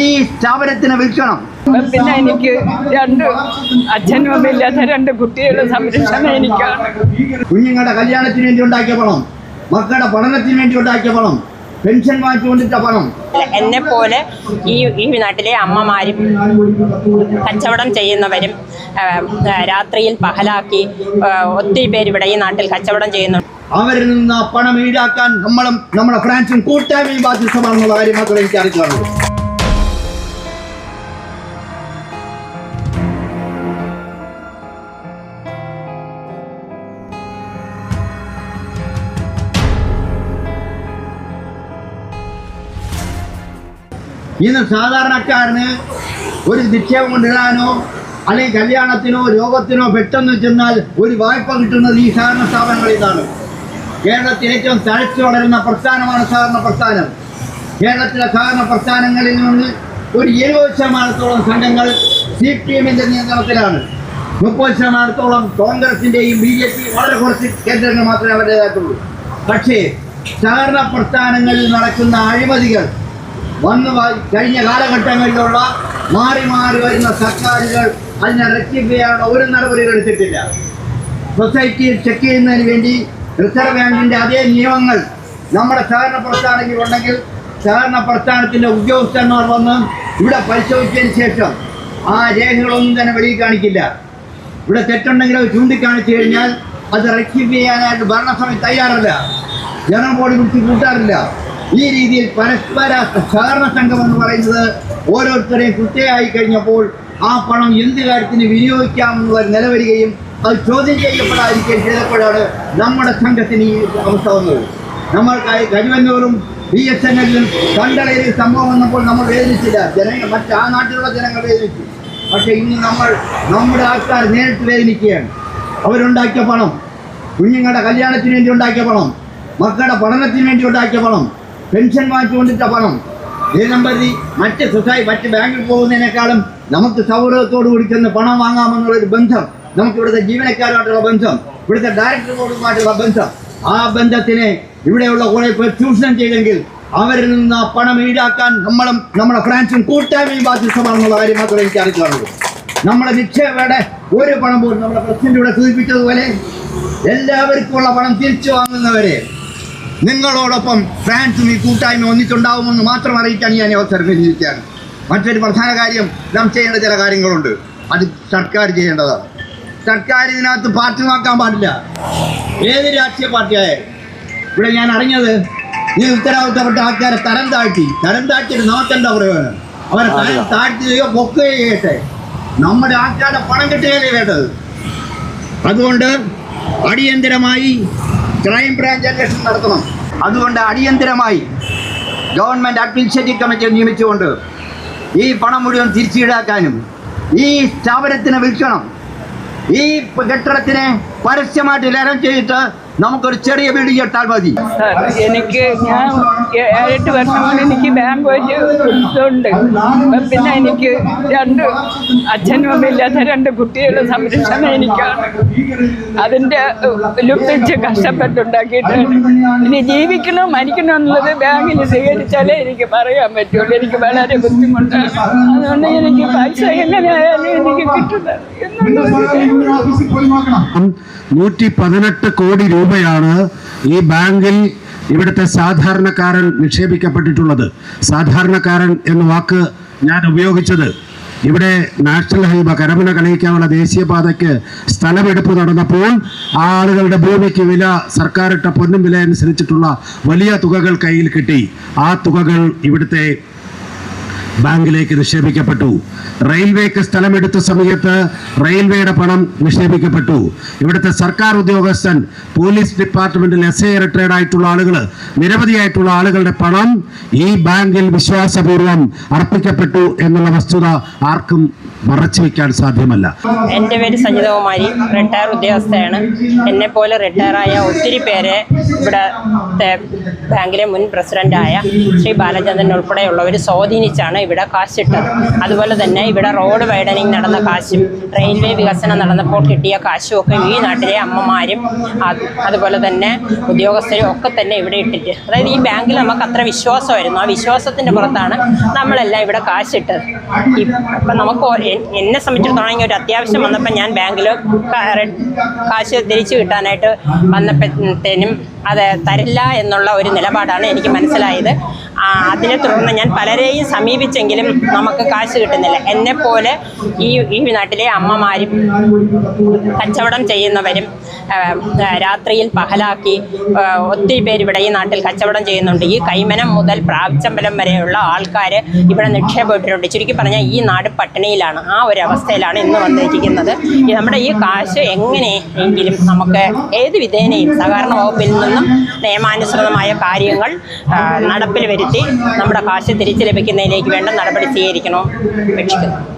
ഈ സ്ഥാപനത്തിന് വിൽക്കണം. പിന്നെ എനിക്ക് രണ്ട് അച്ഛനും അമ്മയില്ലാത്ത രണ്ട് കുട്ടികളുടെ സംരക്ഷണം എനിക്കാണ്. കുഞ്ഞുങ്ങളുടെ കല്യാണത്തിന് വേണ്ടി ഉണ്ടാക്കിയ പണം മക്കളുടെ പഠനത്തിന് വേണ്ടി ഉണ്ടാക്കിയ പണം പെൻഷൻ വാങ്ങിച്ചുകൊണ്ടിട്ട പണം. എന്നെ പോലെ ഈ ഈ നാട്ടിലെ അമ്മമാരും കച്ചവടം ചെയ്യുന്നവരും രാത്രിയിൽ പഹലാക്കി ഒത്തിരി പേര് ഇവിടെ ഈ നാട്ടിൽ കച്ചവടം ചെയ്യുന്നു. അവരിൽ നിന്ന് പണം ഈടാക്കാൻ നമ്മളും നമ്മുടെ ഫ്രാൻസും കൂട്ടായ്മയും ബാധ്യസ്ഥമാണെന്നുള്ള കാര്യം മാത്രമേ എനിക്ക് അറിയിക്കാറുള്ളൂ ഇന്ന് സാധാരണക്കാരന് ഒരു നിക്ഷേപം കൊണ്ടിടാനോ അല്ലെങ്കിൽ കല്യാണത്തിനോ രോഗത്തിനോ പെട്ടെന്ന് ചെന്നാൽ ഒരു വായ്പ കിട്ടുന്നത് ഈ സഹകരണ സ്ഥാപനങ്ങളിൽ നിന്നാണ് കേരളത്തിൽ ഏറ്റവും തഴച്ചു വളരുന്ന പ്രസ്ഥാനമാണ് സഹകരണ പ്രസ്ഥാനം. കേരളത്തിലെ സഹകരണ പ്രസ്ഥാനങ്ങളിൽ നിന്ന് ഒരു എഴുപത് ശതമാനത്തോളം സംഘങ്ങൾ സി പി എമ്മിന്റെ നിയന്ത്രണത്തിലാണ്. മുപ്പത് ശതമാനത്തോളം കോൺഗ്രസിന്റെയും ബി ജെ പി വളരെ കുറച്ച് കേന്ദ്രങ്ങൾ മാത്രമേ അവരുടേതായിട്ടുള്ളൂ. പക്ഷേ സഹകരണ പ്രസ്ഥാനങ്ങളിൽ നടക്കുന്ന അഴിമതികൾ വന്നു കഴിഞ്ഞ കാലഘട്ടങ്ങളിലുള്ള മാറി മാറി വരുന്ന സർക്കാരുകൾ അതിനെ റെക്ടിഫൈ ഒരു നടപടികൾ എടുത്തിട്ടില്ല. സൊസൈറ്റിയിൽ ചെക്ക് ചെയ്യുന്നതിന് വേണ്ടി റിസർവ് ബാങ്കിന്റെ അതേ നിയമങ്ങൾ നമ്മുടെ സഹകരണ പ്രസ്ഥാനത്തിൽ ഉണ്ടെങ്കിൽ സഹകരണ പ്രസ്ഥാനത്തിന്റെ ഉദ്യോഗസ്ഥന്മാർ വന്ന് ഇവിടെ പരിശോധിച്ചതിന് ശേഷം ആ രേഖകളൊന്നും തന്നെ വെളിയിൽ കാണിക്കില്ല. ഇവിടെ തെറ്റുണ്ടെങ്കിൽ അത് ചൂണ്ടിക്കാണിച്ചു കഴിഞ്ഞാൽ അത് റെക്ടിഫൈ ചെയ്യാനായിട്ട് തയ്യാറല്ല. ജനറൽ ബോഡി വിളിച്ച് കൂട്ടാറില്ല. ഈ രീതിയിൽ പരസ്പര സഹകരണ സംഘം എന്ന് പറയുന്നത് ഓരോരുത്തരെയും കുറ്റയായി കഴിഞ്ഞപ്പോൾ ആ പണം എന്ത് കാര്യത്തിന് വിനിയോഗിക്കാമെന്നുള്ള നിലവരികയും അത് ചോദ്യം ചെയ്യപ്പെടാതിരിക്കുകയും ചെയ്തപ്പോഴാണ് നമ്മുടെ സംഘത്തിന് ഈ അവസ്ഥ വന്നത്. നമ്മൾ കരുവന്നൂരും ബി എസ് എൻ എല്ലിലും കണ്ടളയിൽ സംഭവം വന്നപ്പോൾ നമ്മൾ വേദനിച്ചില്ല. ജനങ്ങൾ മറ്റ് ആ നാട്ടിലുള്ള ജനങ്ങൾ വേദനിച്ചു. പക്ഷേ ഇന്ന് നമ്മൾ നമ്മുടെ ആൾക്കാർ നേരിട്ട് വേദനിക്കുകയാണ്. അവരുണ്ടാക്കിയ പണം കുഞ്ഞുങ്ങളുടെ കല്യാണത്തിന് വേണ്ടി ഉണ്ടാക്കിയ പണം മക്കളുടെ പഠനത്തിന് വേണ്ടി ഉണ്ടാക്കിയ പണം പെൻഷൻ വാങ്ങിച്ചുകൊണ്ടിട്ട പണം. ദിനംപ്രതി മറ്റ് സൊസൈറ്റി മറ്റ് ബാങ്കിൽ പോകുന്നതിനേക്കാളും നമുക്ക് സൗഹൃദത്തോടു കൂടി ചെന്ന് പണം വാങ്ങാമെന്നുള്ളൊരു ബന്ധം നമുക്ക് ഇവിടുത്തെ ജീവനക്കാരുമായിട്ടുള്ള ബന്ധം ഇവിടുത്തെ ഡയറക്ടർ ബോർഡുമായിട്ടുള്ള ബന്ധം ആ ബന്ധത്തിനെ ഇവിടെയുള്ള കുറെ പേർ ചൂഷണം ചെയ്തെങ്കിൽ അവരിൽ നിന്ന് ആ പണം ഈടാക്കാൻ നമ്മളും നമ്മുടെ ഫ്രാൻസും കൂട്ടായ്മയും ബാധ്യസ്ഥമാണെന്നുള്ള കാര്യം മാത്രമേ എനിക്ക് അറിയിക്കാറുള്ളൂ നമ്മുടെ നിക്ഷേപയുടെ ഒരു പണം പോലും നമ്മുടെ പ്രസിഡന്റ് ഇവിടെ സൂചിപ്പിച്ചതുപോലെ എല്ലാവർക്കും ഉള്ള പണം തിരിച്ചു വാങ്ങുന്നവരെ നിങ്ങളോടൊപ്പം ഫ്രാൻസും ഈ കൂട്ടായ്മ ഒന്നിച്ചുണ്ടാവുമെന്ന് മാത്രം അറിയിക്കാൻ ഞാൻ അവസരം വിനിയോഗിക്കുകയാണ് മറ്റൊരു പ്രധാന കാര്യം നാം ചെയ്യേണ്ട ചില കാര്യങ്ങളുണ്ട്. അത് സർക്കാർ ചെയ്യേണ്ടതാണ്. സർക്കാർ ഇതിനകത്ത് പാർട്ടി നോക്കാൻ പാടില്ല. ഏത് രാഷ്ട്രീയ പാർട്ടിയായാലും. ഇവിടെ ഞാൻ അറിഞ്ഞത് ഈ ഉത്തരവാദിത്തപ്പെട്ട ആൾക്കാരെ തരം താഴ്ത്തി. തരം താഴ്ത്തിയിട്ട് നോക്കേണ്ട പ്രയോജനം? അവരെ തരം താഴ്ത്തുകയോ പൊക്കുകയോ ചെയ്യട്ടെ. നമ്മുടെ ആൾക്കാരുടെ പണം കിട്ടുകയല്ലേ വേണ്ടത്. അതുകൊണ്ട് അടിയന്തരമായി ക്രൈം ബ്രാഞ്ച് അന്വേഷണം നടത്തണം. അതുകൊണ്ട് അടിയന്തരമായി ഗവൺമെന്റ് അഡ്മിനിസ്ട്രേറ്റീവ് കമ്മിറ്റി നിയമിച്ചുകൊണ്ട് ഈ പണം മുഴുവൻ തിരിച്ചീടാക്കാനും ഈ സ്ഥാപനത്തിന് വിൽക്കണം ഈ കെട്ടിടത്തിനെ പരസ്യമായിട്ട് ലേലം ചെയ്തിട്ട് നമുക്കൊരു ചെറിയ ബിൽഡിംഗ് ഇട്ടാൽ മതി. സാർ എനിക്ക് ഞാൻ ഏഴെട്ട് വർഷം കൊണ്ട് എനിക്ക് ബാങ്ക് വഴി ഇതുണ്ട്. പിന്നെ എനിക്ക് രണ്ട് അച്ഛനും അമ്മയില്ലാത്ത രണ്ട് കുട്ടികളുടെ സംരക്ഷണം എനിക്കാണ്. അതിന്റെ ലുപ്പിച്ച് കഷ്ടപ്പെട്ടുണ്ടാക്കിയിട്ടാണ് ഇനി ജീവിക്കണോ മരിക്കണോ എന്നുള്ളത് ബാങ്കിൽ സ്വീകരിച്ചാലേ എനിക്ക് പറയാൻ പറ്റുള്ളൂ. എനിക്ക് വളരെ ബുദ്ധിമുട്ടാണ്. അതുകൊണ്ട് എനിക്ക് പൈസ എങ്ങനെയായാലും എനിക്ക് കിട്ടുന്നത് എന്നുള്ളത് നൂറ്റി പതിനെട്ട് കോടി രൂപയാണ് ഈ ബാങ്കിൽ ഇവിടുത്തെ സാധാരണക്കാരൻ നിക്ഷേപിക്കപ്പെട്ടിട്ടുള്ളത്. സാധാരണക്കാരൻ എന്ന വാക്ക് ഞാൻ ഉപയോഗിച്ചത്. ഇവിടെ നാഷണൽ ഹൈവേ കരമന കളിയിക്കാനുള്ള ദേശീയപാതയ്ക്ക് സ്ഥലമെടുപ്പ് നടന്നപ്പോൾ ആ ആളുകളുടെ ഭൂമിക്ക് വില സർക്കാരിട്ട പൊന്നും വില അനുസരിച്ചിട്ടുള്ള വലിയ തുകകൾ കയ്യിൽ കിട്ടി. ആ തുകകൾ ഇവിടുത്തെ ബാങ്കിലേക്ക് നിക്ഷേപിക്കപ്പെട്ടു. റെയിൽവേക്ക് സ്ഥലമെടുത്ത സമയത്ത് റെയിൽവേയുടെ പണം നിക്ഷേപിക്കപ്പെട്ടു. ഇവിടുത്തെ സർക്കാർ ഉദ്യോഗസ്ഥൻ പോലീസ് ഡിപ്പാർട്ട്മെന്റിൽ എസ് ഐ റിട്ടയർഡ് ആയിട്ടുള്ള ആളുകൾ നിരവധിയായിട്ടുള്ള ആളുകളുടെ പണം ഈ ബാങ്കിൽ വിശ്വാസപൂർവം അർപ്പിക്കപ്പെട്ടു എന്നുള്ള വസ്തുത ആർക്കും മറച്ചു വെക്കാൻ സാധ്യമല്ല. എന്റെ പേര് സഞ്ജിതകുമാരി റിട്ടയർ ഉദ്യോഗസ്ഥയാണ്. എന്നെ പോലെ റിട്ടയറായ ഒത്തിരി പേരെ ഇവിടെ ബാങ്കിലെ മുൻ പ്രസിഡന്റായ ശ്രീ ബാലചന്ദ്രൻ ഉൾപ്പെടെയുള്ളവർ സ്വാധീനിച്ചാണ് ഇവിടെ കാശിട്ടത് അതുപോലെ തന്നെ ഇവിടെ റോഡ് വൈഡനിങ് നടന്ന കാശും റെയിൽവേ വികസനം നടന്നപ്പോൾ കിട്ടിയ കാശും ഒക്കെ ഈ നാട്ടിലെ അമ്മമാരും അതുപോലെ തന്നെ ഉദ്യോഗസ്ഥരും ഒക്കെ തന്നെ ഇവിടെ ഇട്ടിട്ട്. അതായത് ഈ ബാങ്കിൽ നമുക്ക് അത്ര വിശ്വാസമായിരുന്നു. ആ വിശ്വാസത്തിന്റെ പുറത്താണ് നമ്മളെല്ലാം ഇവിടെ കാശിട്ടത് ഇപ്പം നമുക്ക് എന്നെ സംബന്ധിച്ചിടത്തോളം ഒരു അത്യാവശ്യം വന്നപ്പോൾ ഞാൻ ബാങ്കിൽ കാശ് തിരിച്ചു കിട്ടാനായിട്ട് വന്നപ്പോഴത്തേനും അത് തരില്ല എന്നുള്ള ഒരു നിലപാടാണ് എനിക്ക് മനസ്സിലായത്. അതിനെ തുടർന്ന് ഞാൻ പലരെയും സമീപിച്ചെങ്കിലും നമുക്ക് കാശ് കിട്ടുന്നില്ല. എന്നെപ്പോലെ ഈ ഈ നാട്ടിലെ അമ്മമാരും കച്ചവടം ചെയ്യുന്നവരും രാത്രിയിൽ പഹലാക്കി ഒത്തിരി പേര് ഇവിടെ ഈ നാട്ടിൽ കച്ചവടം ചെയ്യുന്നുണ്ട്. ഈ കൈമനം മുതൽ പ്രാപ്ചമ്പലം വരെയുള്ള ആൾക്കാർ ഇവിടെ നിക്ഷേപമിട്ടിട്ടുണ്ട് ചുരുക്കി പറഞ്ഞാൽ ഈ നാട് പട്ടിണിയിലാണ്. ആ ഒരു അവസ്ഥയിലാണ് ഇന്ന് വന്നിരിക്കുന്നത്. നമ്മുടെ ഈ കാശ് എങ്ങനെ എങ്കിലും നമുക്ക് ഏത് വിധേനയും സഹകരണ വകുപ്പിൽ നിന്നും നിയമാനുസൃതമായ കാര്യങ്ങൾ നടപ്പിൽ വരുത്തി നമ്മുടെ കാശ് തിരിച്ചു ലഭിക്കുന്നതിലേക്ക് വേണ്ട നടപടി സ്വീകരിക്കണോ അപേക്ഷിക്കുന്നു.